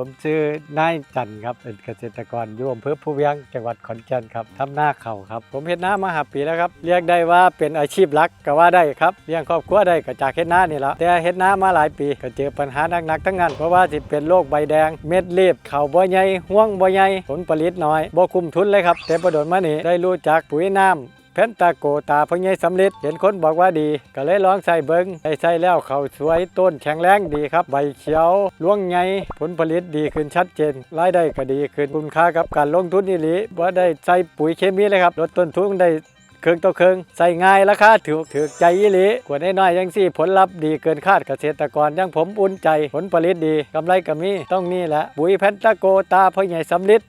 ผมชื่อนายจันทร์ครับเป็นเกษตรกรอยู่อำเภอผู้เวียงจังหวัดขอนแก่นครับทำหน้าเข่าครับ ผมเฮ็ดนามาหาปีแล้วครับเรียกได้ว่าเป็นอาชีพหลักก็ว่าได้ครับเลี้ยงครอบครัวได้ก็จากเฮ็ดนานี่แหละแต่เฮ็ดนามาหลายปีก็เจอปัญหาหนักๆทั้งนั้นเพราะว่าสิเป็นโรคใบแดง เม็ดรีบข้าบ่ใหญ่ห่วงบ่ใหญ่ผลผลิตน้อยบ่คุ้มทุนเลยครับแต่ประโดนมานี่ได้รู้จักปุ๋ยน้ำ เพนตาโกตาพญายสำลิดเห็นคนบอกว่าดี ก็เลยลองใส่เบิงใส่ใส่แล้วเขาสวยต้นแข็งแรงดีครับ ใบเขียวล่วงไงผลผลิตดีขึ้นชัดเจนรายได้ก็ดีขึ้นคุณค่ากับการลงทุนนี่หลีว่าได้ใส่ปุ๋ยเคมีเลยครับลดต้นทุนได้เครื่องต่อเครื่องใส่ง่ายราคาถูกถือใจอีหลีกว่าน้อยๆยังสี่ ผลลัพธ์ดีเกินคาดเกษตรกรยังผมอุ่นใจ ผลผลิตดีกำไรก็มีต้องนี่แหละปุ๋ยแพนตาโกตาพ่อใหญ่สำลิด